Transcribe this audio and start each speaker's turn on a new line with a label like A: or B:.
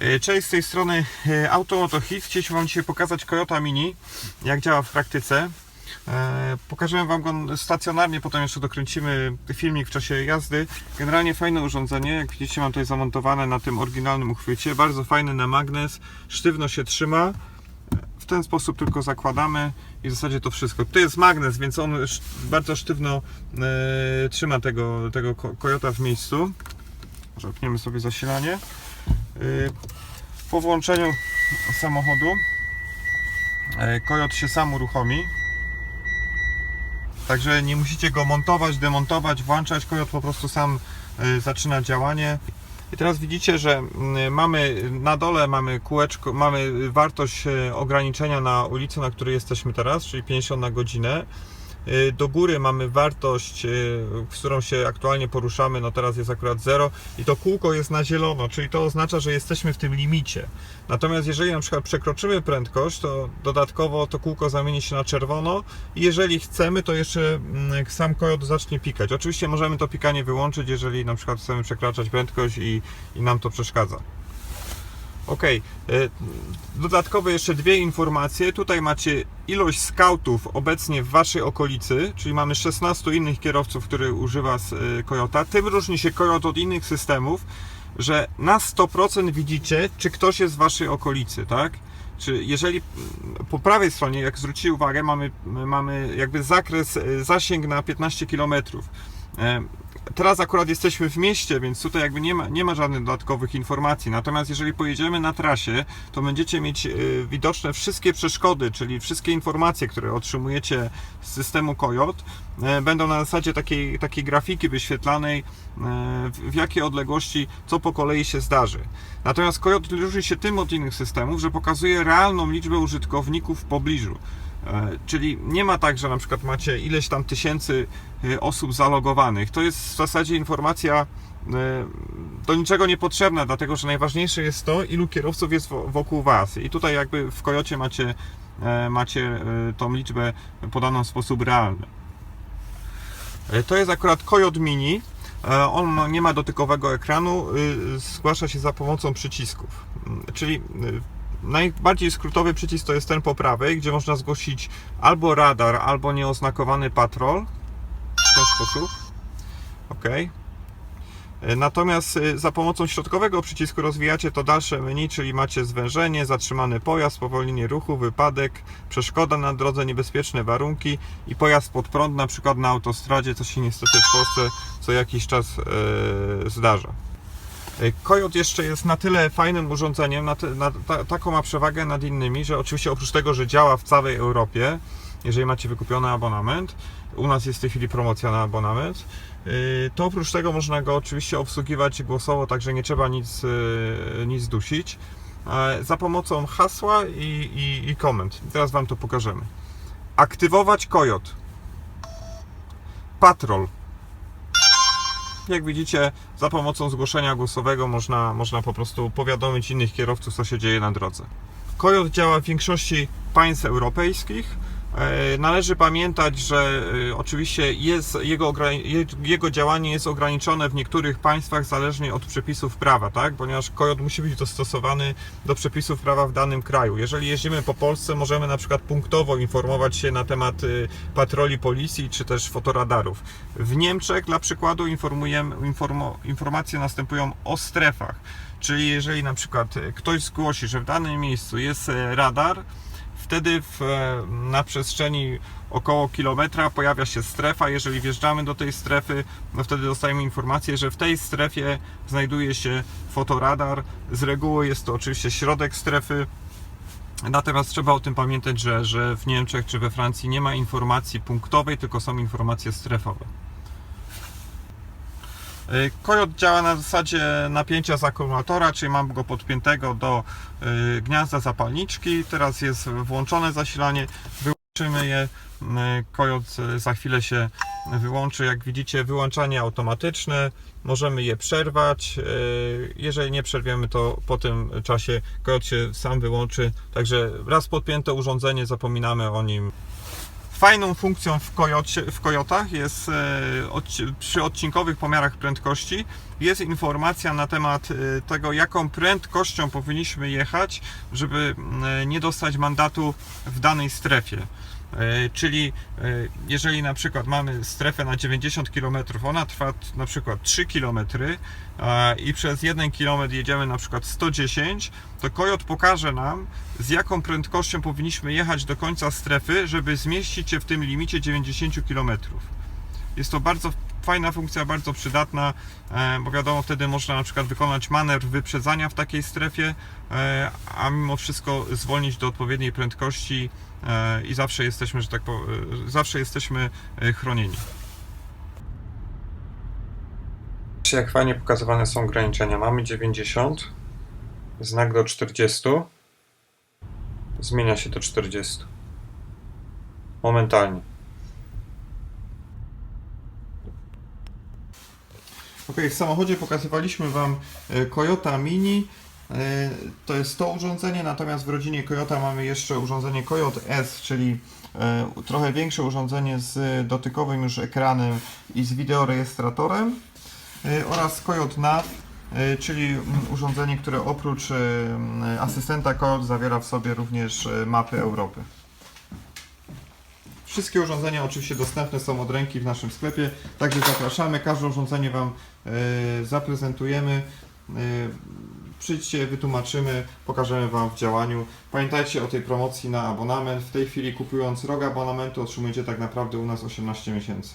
A: E, Cześć, z tej strony e, Automoto Hit. Chcieliśmy Wam dzisiaj pokazać Toyota Mini, jak działa w praktyce. E, Pokażemy Wam go stacjonarnie, potem jeszcze dokręcimy filmik w czasie jazdy. Generalnie fajne urządzenie, jak widzicie mam tutaj zamontowane na tym oryginalnym uchwycie. Bardzo fajny na magnes, sztywno się trzyma. W ten sposób tylko zakładamy i w zasadzie to wszystko. To jest magnes, więc on bardzo sztywno trzyma tego, tego ko- Toyota w miejscu. Zapniemy sobie zasilanie. Y, Po włączeniu samochodu kojot się sam uruchomi. Także nie musicie go montować, demontować, włączać. Kojot po prostu sam e, zaczyna działanie. I teraz widzicie, że mamy na dole mamy kółeczko, mamy wartość ograniczenia na ulicy, na której jesteśmy teraz, czyli 50 na godzinę. Y, Do góry mamy wartość, y, z którą się aktualnie poruszamy, no teraz jest akurat 0 i to kółko jest na zielono, czyli to oznacza, że jesteśmy w tym limicie. Natomiast jeżeli na przykład przekroczymy prędkość, to dodatkowo to kółko zamieni się na czerwono i jeżeli chcemy, to jeszcze mm, sam kojot zacznie pikać. Oczywiście możemy to pikanie wyłączyć, jeżeli na przykład chcemy przekraczać prędkość i, i nam to przeszkadza. Ok, dodatkowe jeszcze dwie informacje. Tutaj macie ilość skautów obecnie w Waszej okolicy, czyli mamy 16 innych kierowców, który używa Toyota. Tym różni się Toyota od innych systemów, że na 100% widzicie, czy ktoś jest w Waszej okolicy, tak? Czy jeżeli mm, po prawej stronie, jak zwrócili uwagę, mamy, mamy jakby zakres, y, zasięg na 15 km. Teraz akurat jesteśmy w mieście, więc tutaj jakby nie ma, nie ma żadnych dodatkowych informacji. Natomiast jeżeli pojedziemy na trasie, to będziecie mieć y, widoczne wszystkie przeszkody, czyli wszystkie informacje, które otrzymujecie z systemu Coyot, y, będą na zasadzie takiej, takiej grafiki wyświetlanej, w, jakiej odległości co po kolei się zdarzy. Natomiast Coyot różni się tym od innych systemów, że pokazuje realną liczbę użytkowników w pobliżu. E, Czyli nie ma tak, że na przykład macie ileś tam tysięcy e, osób zalogowanych. To jest w zasadzie informacja e, do niczego niepotrzebna, dlatego że najważniejsze jest to, ilu kierowców jest wo- wokół Was. I tutaj jakby w Kojocie macie, macie tą liczbę podaną w sposób realny. To jest akurat Kojot Mini. On nie ma dotykowego ekranu, y, zgłasza się za pomocą przycisków. Mm, Czyli y, najbardziej skrótowy przycisk to jest ten po prawej, gdzie można zgłosić albo radar, albo nieoznakowany patrol. W ten sposób. Ok. Natomiast y, za pomocą środkowego przycisku rozwijacie to dalsze menu, czyli macie zwężenie, zatrzymany pojazd, spowolnienie ruchu, wypadek, przeszkoda na drodze, niebezpieczne warunki i pojazd pod prąd, na przykład na autostradzie, co się niestety w Polsce co jakiś czas e, zdarza. E, Kojot jeszcze jest na tyle fajnym urządzeniem, na, na ta, taką ma przewagę nad innymi, że oczywiście oprócz tego, że działa w całej Europie, jeżeli macie wykupiony abonament, u nas jest w tej chwili promocja na abonament, yy, to oprócz tego można go oczywiście obsługiwać głosowo, także nie trzeba nic, yy, nic dusić. Za pomocą hasła i, i, i komend. Teraz Wam to pokażemy. Aktywować kojot. Patrol. Jak widzicie, za pomocą zgłoszenia głosowego można, można po prostu powiadomić innych kierowców, co się dzieje na drodze. Kojot działa w większości państw europejskich. E, Należy pamiętać, że e, oczywiście jest, jego, jego działanie jest ograniczone w niektórych państwach zależnie od przepisów prawa, tak? ponieważ kojot musi być dostosowany do przepisów prawa w danym kraju. Jeżeli jeździmy po Polsce, możemy na przykład punktowo informować się na temat y, patroli policji czy też fotoradarów. W Niemczech dla przykładu informujemy, informo, informacje następują o strefach. Czyli jeżeli na przykład ktoś zgłosi, że w danym miejscu jest e, radar, wtedy w, e, na przestrzeni około kilometra pojawia się strefa. Jeżeli wjeżdżamy do tej strefy, no wtedy dostajemy informację, że w tej strefie znajduje się fotoradar. Z reguły jest to oczywiście środek strefy. Natomiast trzeba o tym pamiętać, że, że w Niemczech czy we Francji nie ma informacji punktowej, tylko są informacje strefowe. Y, Kojot działa na zasadzie napięcia z akumulatora, czyli mam go podpiętego do y, gniazda zapalniczki. Teraz jest włączone zasilanie, wyłączymy je. Y, Kojot y, za chwilę się wyłączy. Jak widzicie, wyłączanie automatyczne. Możemy je przerwać. Jeżeli nie przerwiemy, to po tym czasie kojot się sam wyłączy. Także raz podpięte urządzenie, zapominamy o nim Fajną funkcją w, Coyocie, w Coyotach jest e, przy odcinkowych pomiarach prędkości jest informacja na temat e, tego, jaką prędkością powinniśmy jechać, żeby mm, nie dostać mandatu w danej strefie. E, Czyli e, jeżeli na przykład mamy strefę na 90 km, ona trwa na przykład 3 km i przez 1 km jedziemy na przykład 110, to Kojot pokaże nam z jaką prędkością powinniśmy jechać do końca strefy, żeby zmieścić się w tym limicie 90 km. Jest to bardzo fajna funkcja, bardzo przydatna, e, bo wiadomo, wtedy można na przykład wykonać manewr wyprzedzania w takiej strefie, e, a mimo wszystko zwolnić do odpowiedniej prędkości e, i zawsze jesteśmy, że tak po, e, zawsze jesteśmy chronieni. Jak fajnie pokazywane są ograniczenia. Mamy 90, znak do 40, zmienia się do 40. Momentalnie. W samochodzie pokazywaliśmy Wam e, Toyota Mini. E, To jest to urządzenie, natomiast w rodzinie Toyota mamy jeszcze urządzenie Coyot S, czyli e, trochę większe urządzenie z dotykowym już ekranem i z wideorejestratorem oraz Coyot Nav, czyli mm, urządzenie, które oprócz asystenta Coyot zawiera w sobie również mapy Europy. Wszystkie urządzenia oczywiście dostępne są od ręki w naszym sklepie, także zapraszamy. Każde urządzenie Wam e, zaprezentujemy. E, przyjdźcie, wytłumaczymy, pokażemy Wam w działaniu. Pamiętajcie o tej promocji na abonament. W tej chwili kupując rok abonamentu otrzymujecie tak naprawdę u nas 18 miesięcy.